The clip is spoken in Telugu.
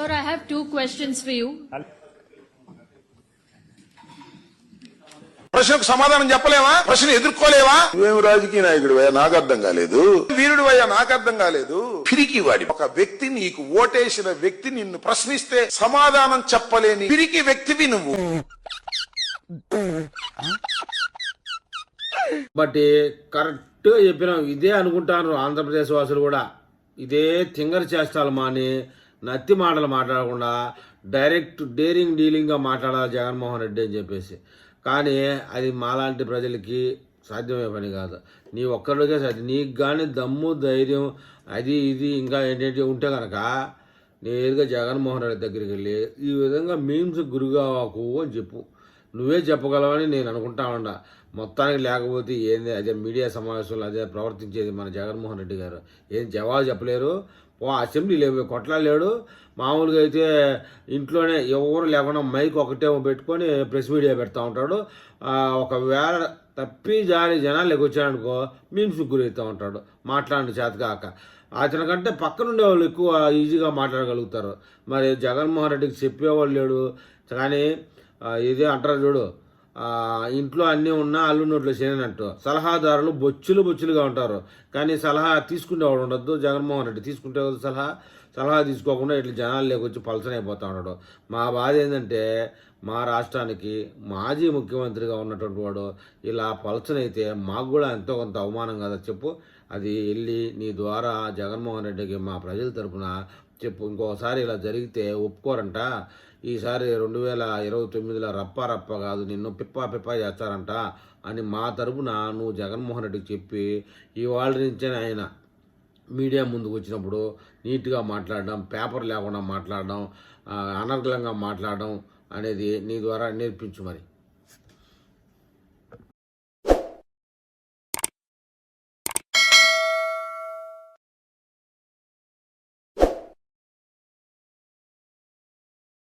Sir, I have two questions for you. ప్రశ్నకు సమాధానం చెప్పలేవా? ప్రశ్న ఎదుర్కోలేవా? నువ్వేం రాజకీయ నాయకుడు నాకు అర్థం కాలేదు. వీరుడు అయ్యా నాకు అర్థం కాలేదు. పిరికి వాడి ఒక వ్యక్తి నీకు ఓటేసిన వ్యక్తి నిన్ను ప్రశ్నిస్తే సమాధానం చెప్పలేని పిరికి వ్యక్తివి నువ్వు. బట్ కరెక్ట్గా చెప్పినాం ఇదే అనుకుంటారు ఆంధ్రప్రదేశ్ వాసులు కూడా. ఇదే తింగర చేష్టాలు మాని. నత్తి మాటలు మాట్లాడకుండా డైరెక్ట్ డేరింగ్ డీలింగ్గా మాట్లాడాలి జగన్మోహన్ రెడ్డి అని చెప్పేసి. కానీ అది మాలాంటి ప్రజలకి సాధ్యమే పని కాదు. నీ ఒక్కరికే సాధ్యం. నీకు కానీ దమ్ము ధైర్యం అది ఇది ఇంకా ఏంటంటే ఉంటే కనుక నేరుగా జగన్మోహన్ రెడ్డి దగ్గరికి వెళ్ళి ఈ విధంగా మీమ్స్ గురిగావాకు అని చెప్పు. నువ్వే చెప్పగలవని నేను అనుకుంటా ఉండా. మొత్తానికి లేకపోతే ఏంది? అదే మీడియా సమావేశంలో అదే ప్రవర్తించేది మన జగన్మోహన్ రెడ్డి గారు. ఏం జవాబు చెప్పలేరు. ఓ అసెంబ్లీ లేవు కొట్లాడలేడు మామూలుగా అయితే ఇంట్లోనే ఎవరు లేకుండా మైక్ ఒకటే పెట్టుకొని ప్రెస్ మీడియా పెడతా ఉంటాడు. ఒకవేళ తప్పి జారి జనాలు ఎగొచ్చాడనుకో మీమ్స్ గురవుతూ ఉంటాడు. మాట్లాడిన చేతకాక అతని కంటే పక్కనుండే వాళ్ళు ఎక్కువ ఈజీగా మాట్లాడగలుగుతారు. మరి జగన్మోహన్ రెడ్డికి చెప్పేవాళ్ళు లేడు. కానీ ఇదే అంటారు చూడు. ఇంట్లో అన్నీ ఉన్నా అల్లు నోట్లో చేయనట్టు సలహాదారులు బొచ్చులు బొచ్చులుగా ఉంటారు. కానీ సలహా తీసుకునేవాడు ఉండద్దు. జగన్మోహన్ రెడ్డి తీసుకుంటే సలహా సలహా తీసుకోకుండా ఇట్లా జనాలు లేకొచ్చి పలసనైపోతా ఉన్నాడు. మా బాధ ఏంటంటే మా రాష్ట్రానికి మాజీ ముఖ్యమంత్రిగా ఉన్నటువంటి వాడు ఇలా పలచనైతే మాకు కూడా ఎంతో కొంత అవమానం కదా చెప్పు. అది వెళ్ళి నీ ద్వారా జగన్మోహన్ రెడ్డికి మా ప్రజల తరపున చెప్పు. ఇంకోసారి ఇలా జరిగితే ఒప్పుకోరంట. ఈసారి రెండు వేల ఇరవై తొమ్మిదిలో రప్ప రప్ప కాదు నిన్ను పిప్పా పిప్ప చేస్తారంట అని మా తరపున నువ్వు జగన్మోహన్ రెడ్డికి చెప్పి ఇవాళ నుంచే ఆయన మీడియా ముందుకు వచ్చినప్పుడు నీట్గా మాట్లాడడం పేపర్ లేకుండా మాట్లాడడం అనర్గలంగా మాట్లాడడం అనేది నీ ద్వారా నేర్పించు మరి.